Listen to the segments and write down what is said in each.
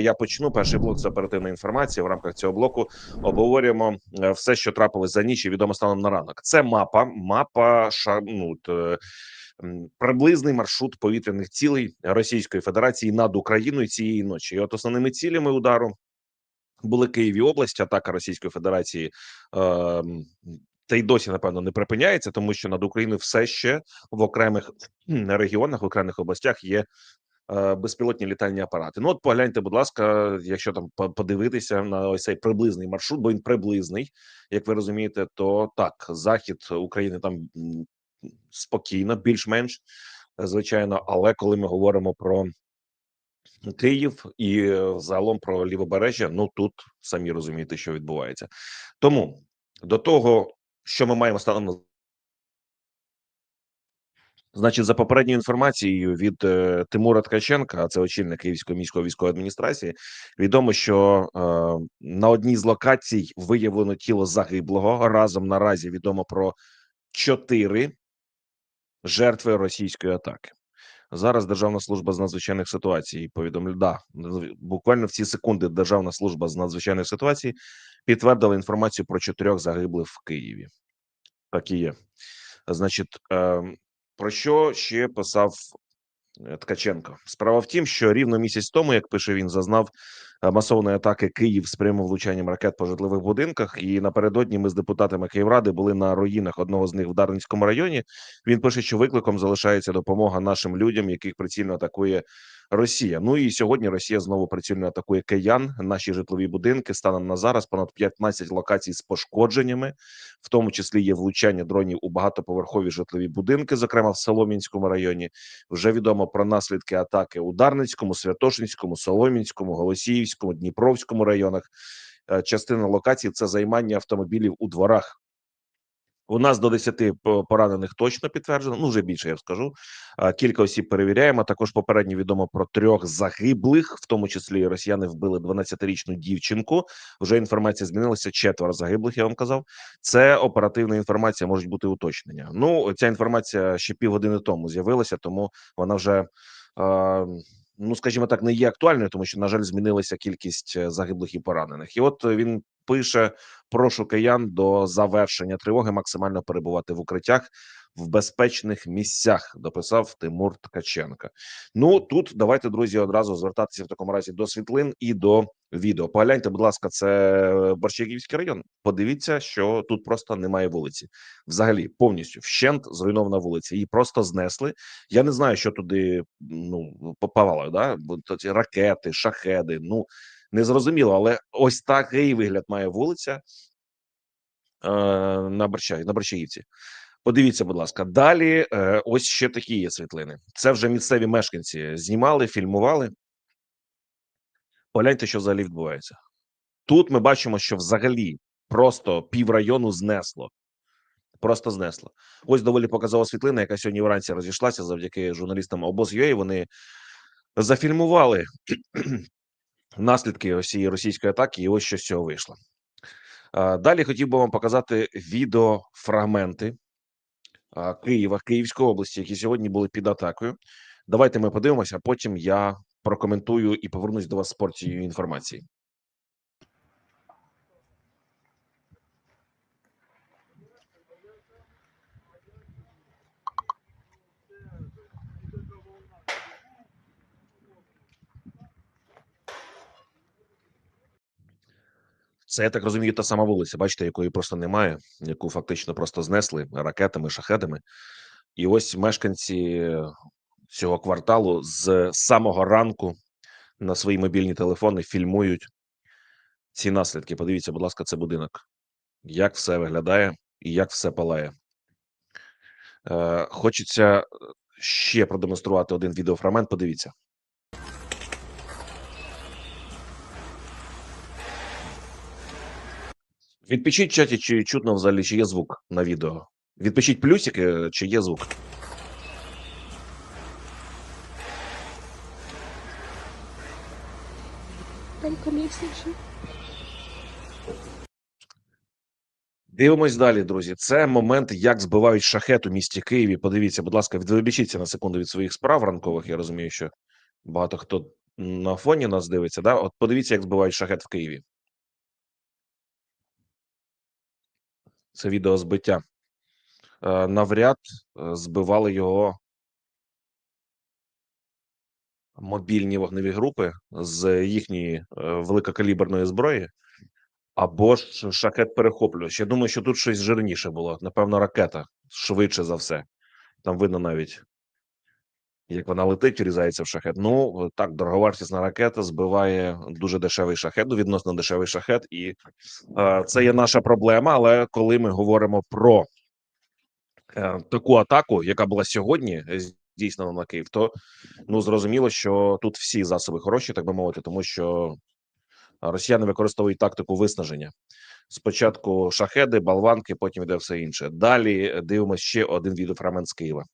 Я почну перший блок з оперативної інформації. В рамках цього блоку обговорюємо е, все, що трапилось за ніч і відомо станом на ранок. Це мапа, мапа ну, е, приблизний маршрут повітряних цілей Російської Федерації над Україною цієї ночі. І от основними цілями удару були Київ і область, атака Російської Федерації. Е, та й досі напевно не припиняється, тому що над Україною все ще в окремих регіонах, в окремих областях є безпілотні літальні апарати. Ну от погляньте, будь ласка, якщо там подивитися на ось цей приблизний маршрут, бо він приблизний, як ви розумієте, то так, захід України там спокійно, більш-менш е, звичайно. Але коли ми говоримо про Київ і е, загалом про лівобережжя, ну тут самі розумієте, що відбувається. Тому до того, що ми маємо станом Значить, за попередньою інформацією від е, Тимура Ткаченка, це очільник Київської міської військової адміністрації, відомо, що е, на одній з локацій виявлено тіло загиблого. Разом наразі відомо про чотири жертви російської атаки. Зараз Державна служба з надзвичайних ситуацій повідомляє, да, буквально в ці секунди Державна служба з надзвичайних ситуацій підтвердила інформацію про чотирьох загиблих в Києві. Так і є. Значить, е, про що ще писав е, Ткаченко? Справа в тім, що рівно місяць тому, як пише він, зазнав масовної атаки Київ з прямим влучанням ракет по житлових будинках. І напередодні ми з депутатами Київради були на руїнах одного з них в Дарницькому районі. Він пише, що викликом залишається допомога нашим людям, яких прицільно атакує Росія. Ну і сьогодні Росія знову прицільно атакує киян, наші житлові будинки. Станом на зараз понад 15 локацій з пошкодженнями, в тому числі є влучання дронів у багатоповерхові житлові будинки, зокрема в Солом'янському районі. Вже відомо про наслідки атаки у Дарницькому, Святошинському, Солом'янському, Голосіївському, Дніпровському районах. Е, Частина локацій це займання автомобілів у дворах. У нас до 10 поранених точно підтверджено. Ну вже більше я скажу. Кілька осіб перевіряємо. Також попередньо відомо про трьох загиблих, в тому числі росіяни вбили 12-річну дівчинку. Вже інформація змінилася. Четверо загиблих. Я вам казав. Це оперативна інформація. Можуть бути уточнення. Ну ця інформація ще півгодини тому з'явилася, тому вона вже. е, Ну, скажімо так, не є актуальною, тому що на жаль, змінилася кількість е, загиблих і поранених. І от він пише: прошу киян до завершення тривоги максимально перебувати в укриттях в безпечних місцях. Дописав Тимур Ткаченка. Ну тут давайте, друзі, одразу звертатися в такому разі до світлин і до відео. Погляньте, будь ласка, це Борщагівський район. Подивіться, що тут просто немає вулиці. Взагалі, повністю вщент зруйнована вулиця. Її просто знесли. Я не знаю, що туди ну попавало. Да, ракети, шахеди. Ну незрозуміло, але ось такий вигляд має вулиця е, на Борщагі, на Борщагівці. Подивіться, будь ласка, далі. Е, ось ще такі є світлини. Це вже місцеві мешканці знімали, фільмували. Погляньте, що взагалі відбувається. Тут ми бачимо, що взагалі просто піврайону знесло. Просто знесло. Ось доволі показова світлина, яка сьогодні вранці розійшлася завдяки журналістам обоз.ua. Вони зафільмували наслідки цієї російської атаки, і ось що з цього вийшло. Далі хотів би вам показати відеофрагменти Києва, Київської області, які сьогодні були під атакою. Давайте ми подивимося, а потім я прокоментую і повернусь до вас з порцією інформації. Це я так розумію, та сама вулиця, бачите, якої просто немає, яку фактично просто знесли ракетами, шахедами. І ось мешканці цього кварталу з самого ранку на свої мобільні телефони фільмують ці наслідки. Подивіться, будь ласка, це будинок. Як все виглядає і як все палає. Е, хочеться ще продемонструвати один відеофрагмент. Подивіться. Відпишіть в чаті, чи чутно взагалі, чи є звук на відео. Відпишіть плюсики, чи є звук. Дивимось далі, друзі. Це момент, як збивають шахет у місті Києві. Подивіться, будь ласка, відволічіться на секунду від своїх справ ранкових. Я розумію, що багато хто на фоні нас дивиться, да? От подивіться, як збивають шахет в Києві. Це відео збиття. Е, Навряд е, збивали його мобільні вогневі групи з їхньої е, великокаліберної зброї, або ж шахет перехоплювач. Я думаю, що тут щось жирніше було. Напевно, ракета швидше за все. Там видно навіть, як вона летить, врізається в шахет. Ну так, дороговартісна ракета збиває дуже дешевий шахет, ну, відносно дешевий шахет, і е, це є наша проблема. Але коли ми говоримо про е, таку атаку, яка була сьогодні е, здійснена на Київ, то ну зрозуміло, що тут всі засоби хороші, так би мовити, тому що росіяни використовують тактику виснаження. Спочатку шахеди, болванки, потім йде все інше. Далі е, дивимося ще один відеофрагмент з Києва.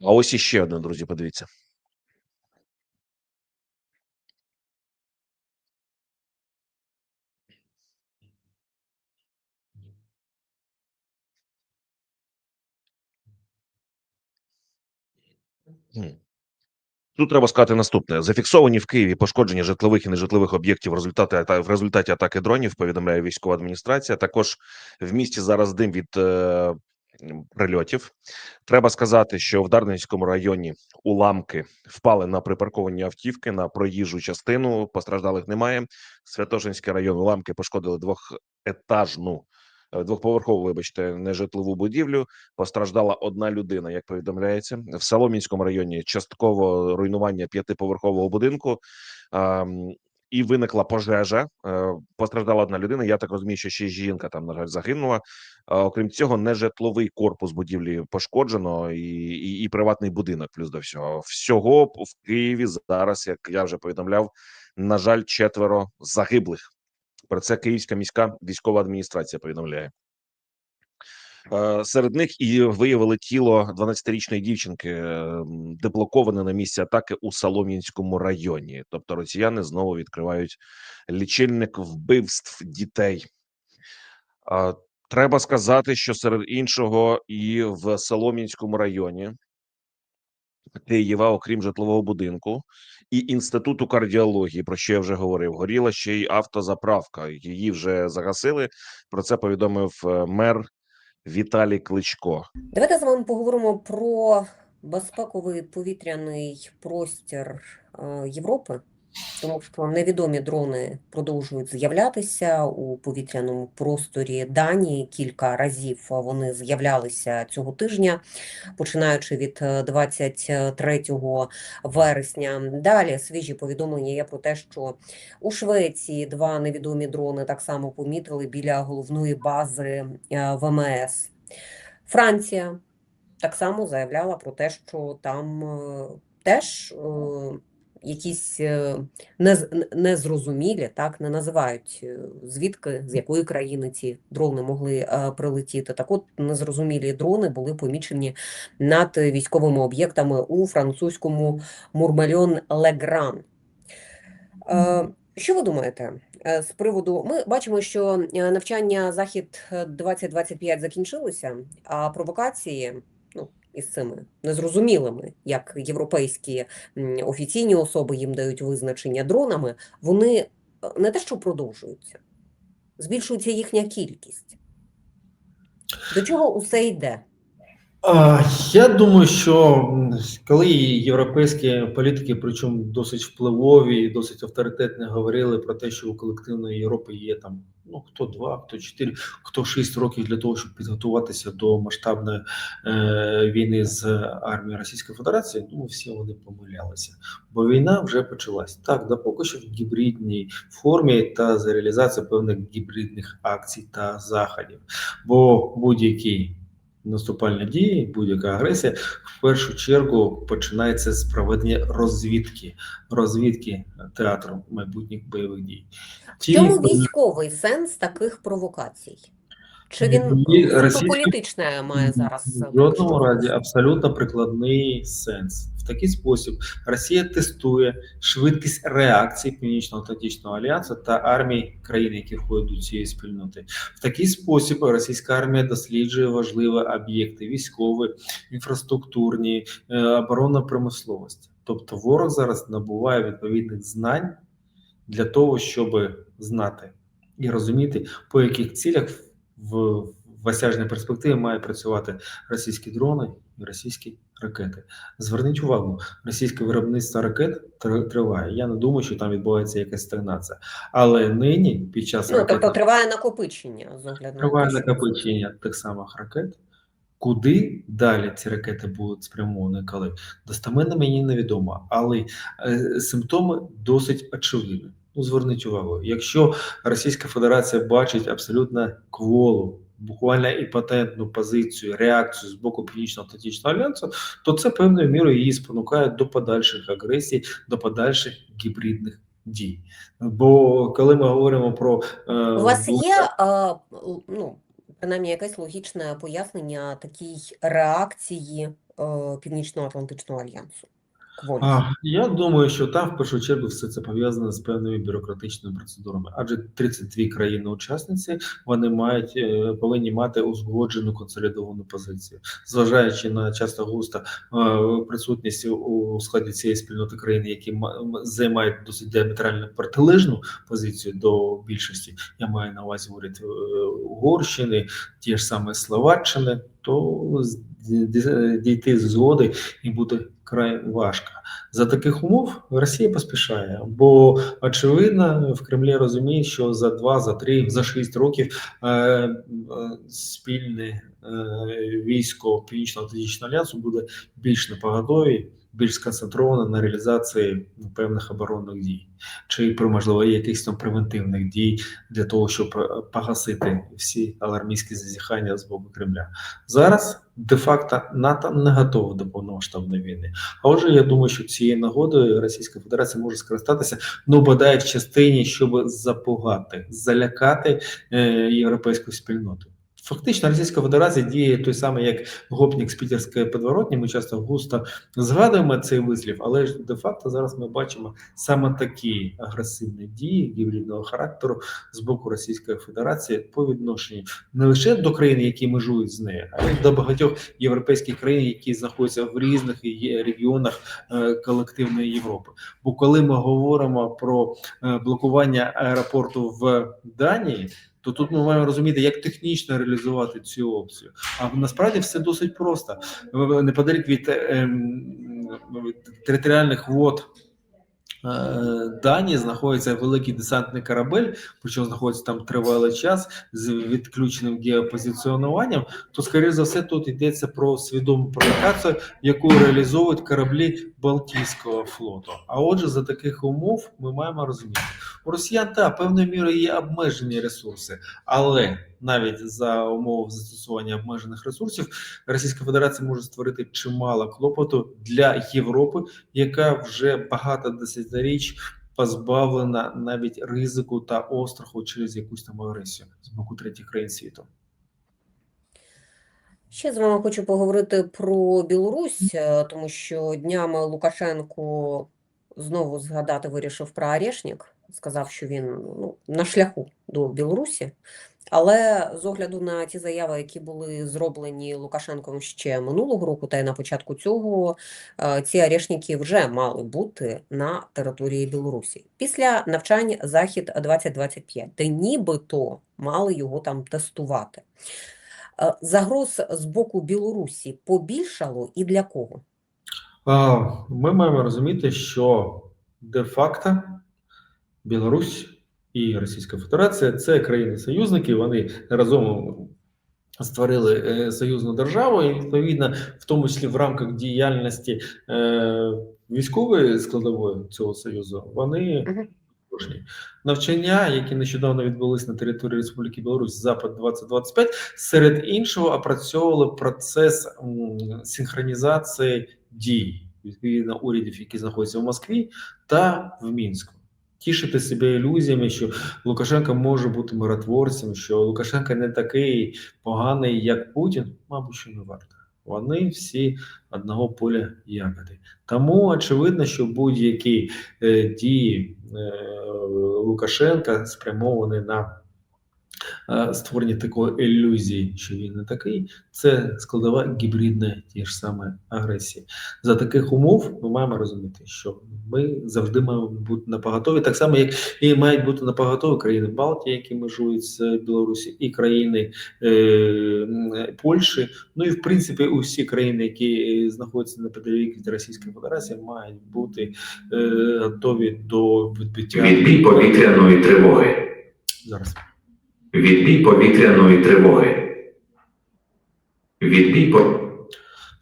А ось іще один, друзі, подивіться. Тут треба сказати наступне: зафіксовані в Києві пошкодження житлових і нежитлових об'єктів в результаті в результаті атаки дронів. Повідомляє військова адміністрація. Також в місті зараз дим від е, прильотів. Треба сказати, що в Дарницькому районі уламки впали на припарковані автівки на проїжджу частину. Постраждалих немає. Святошинський район уламки пошкодили двохетажну. е, Двохповерхову, вибачте, нежитлову будівлю. Постраждала одна людина, як повідомляється. В Соломінському районі частково руйнування п'ятиповерхового будинку. І виникла пожежа. Е, Постраждала одна людина. Я так розумію, що ще жінка там на жаль загинула. Окрім цього, нежитловий корпус будівлі пошкоджено, і, і, і приватний будинок. Плюс до всього всього в Києві зараз, як я вже повідомляв, на жаль, четверо загиблих. Про це Київська міська військова адміністрація повідомляє. Е, Серед них і виявили тіло 12-річної дівчинки, е, деблоковане на місці атаки у Солом'янському районі. Тобто росіяни знову відкривають лічильник вбивств дітей. Треба сказати, що серед іншого, і в Солом'янському районі Києва, окрім житлового будинку і інституту кардіології, про що я вже говорив, горіла ще й автозаправка. Її вже загасили. Про це повідомив е, мер Віталій Кличко. Давайте з вами поговоримо про безпековий повітряний простір е, Європи, тому що невідомі дрони продовжують з'являтися у повітряному просторі Данії. Кілька разів вони з'являлися цього тижня, починаючи від е, 23 вересня. Далі свіжі повідомлення є про те, що у Швеції два невідомі дрони так само помітили біля головної бази е, ВМС. Франція так само заявляла про те, що там е, теж е, якісь е, незрозумілі, так не називають е, звідки, з якої країни ці дрони могли е, прилетіти. Так от незрозумілі дрони були помічені над військовими об'єктами у французькому Мурмельон Легран. Що ви думаєте з приводу? Ми бачимо, що навчання Захід е, 2025 закінчилося, а провокації із цими незрозумілими, як європейські офіційні особи їм дають визначення дронами, вони е, не те, що продовжуються, збільшується їхня кількість. До чого усе йде? Я думаю, що коли європейські політики, причому досить впливові і досить авторитетні, говорили про те, що у колективної Європи є там ну хто два, хто чотири, хто шість років для того, щоб підготуватися до масштабної е, війни з армією Російської Федерації, ну всі вони помилялися, бо війна вже почалась. Так, да, поки що в гібридній формі та за реалізацією певних гібридних акцій та заходів, бо будь-який наступальні дії, будь-яка агресія, в першу чергу починається з проведення розвідки, розвідки театру майбутніх бойових дій. В Ті чому військовий сенс таких провокацій? Чи він Ні, політичне має зараз? в жодному разі абсолютно прикладний сенс такий спосіб Росія тестує швидкість реакції Північно-Атлантичного альянсу та армій країн, які входять до цієї спільноти. В такий спосіб російська армія досліджує важливі об'єкти військові, інфраструктурні, е, оборонна промисловості. Тобто ворог зараз набуває відповідних знань для того, щоб знати і розуміти, по яких цілях в в осяжній перспективі має працювати російські дрони і російські ракети. Зверніть увагу, російське виробництво ракет тр- триває. Я не думаю, що там відбувається якась стагнація. Але нині, під час Ну, тобто триває накопичення з огляду триває накопичення тих самих ракет. Куди далі ці ракети будуть спрямовані, коли достеменно мені невідомо, але е, симптоми досить очевидні. Ну, зверніть увагу, якщо Російська Федерація бачить абсолютно кволу, буквально імпотентну позицію, реакцію з боку Північно-Атлантичного альянсу, то це певною мірою її спонукає до подальших агресій, до подальших гібридних дій. Бо коли ми говоримо про е, У вас є, л- ну, принаймні, якесь логічне пояснення такій реакції е, Північно-Атлантичного альянсу? А, я думаю, що там в першу чергу все це пов'язано з певними бюрократичними процедурами, адже 32 країни-учасниці вони мають е, повинні мати узгоджену консолідовану позицію, зважаючи на часто густо е, присутність у- складі цієї спільноти країн, які ма- займають досить діаметрально протилежну позицію до більшості. Я маю на увазі уряд е, Угорщини, ті ж саме Словаччини, то дійти згоди і буде край важко. За таких умов Росія поспішає, бо очевидно в Кремлі розуміє, що за два, за три, за шість років е, е, спільне е, військо Північно-Атлантичного альянсу буде більш напоготові, більш сконцентроване на реалізації певних оборонних дій, чи можливо якихось там превентивних дій для того, щоб е, погасити всі алармійські зазіхання з боку Кремля. Зараз де-факто НАТО не готове до повномасштабної війни. А отже, я думаю, що цією нагодою Російська Федерація може скористатися, ну бодай в частині, щоб запугати, залякати е, європейську спільноту. Фактично, Російська Федерація діє той самий, як гопнік з Пітерської підворотні. Ми часто густо згадуємо цей вислів, але ж де-факто зараз ми бачимо саме такі агресивні дії гібридного характеру з боку Російської Федерації по відношенню не лише до країн, які межують з нею, а й до багатьох європейських країн, які знаходяться в різних регіонах е, колективної Європи. Бо коли ми говоримо про е, блокування аеропорту в Данії. То тут ми маємо розуміти, як технічно реалізувати цю опцію. А насправді все досить просто. Неподалік ем, від територіальних вод е, Данії знаходиться великий десантний корабель, причому знаходиться там тривалий час з відключеним геопозиціонуванням, то, скоріше за все, тут йдеться про свідому провокацію, яку реалізовують кораблі Балтійського флоту. А отже, за таких умов ми маємо розуміти, у росіян та певною мірою є обмежені ресурси, але навіть за умов застосування обмежених ресурсів Російська Федерація може створити чимало клопоту для Європи, яка вже багато десятиріч позбавлена навіть ризику та остраху через якусь там агресію з боку третіх країн світу. Ще з вами хочу поговорити про Білорусь, е, тому що днями Лукашенко знову згадати вирішив про Орешник. Сказав, що він ну, на шляху до Білорусі. Але з огляду на ті заяви, які були зроблені Лукашенком ще минулого року, та й на початку цього, е, ці орешники вже мали бути на території Білорусі. Після навчань Захід 2025, де нібито мали його там тестувати. Е, Загроз з боку Білорусі побільшало і для кого? Ми маємо розуміти, що де-факто Білорусь і Російська Федерація це країни-союзники, вони разом створили е, союзну державу, і відповідно, в тому числі в рамках діяльності е, військової складової цього союзу, вони Кожні. Навчання, які нещодавно відбулись на території Республіки Білорусь, Запад 2025, серед іншого опрацьовували процес синхронізації дій відповідно урядів, які знаходяться в Москві та в Мінську. Тішити себе ілюзіями, що Лукашенко може бути миротворцем, що Лукашенко не такий поганий, як Путін, мабуть, що не варто. Вони всі одного поля ягоди. Тому очевидно, що будь-які е, дії е, Лукашенка спрямовані на створення такої ілюзії, що він не такий, це складова гібридна ті ж саме агресії. За таких умов ми маємо розуміти, що ми завжди маємо бути на поготові, так само як і мають бути на поготові країни Балтії, які межують з Білорусі, і країни е, Польщі. Ну і в принципі усі країни, які е, знаходяться на від Російської Федерації, мають бути е, готові до відбиття Відбій повітряної тривоги. зараз. Відбій повітряної тривоги. Відбій по...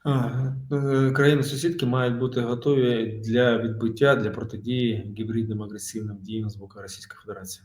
Е, Країни-сусідки мають бути готові для відбиття для протидії гібридним агресивним діям з боку Російської Федерації.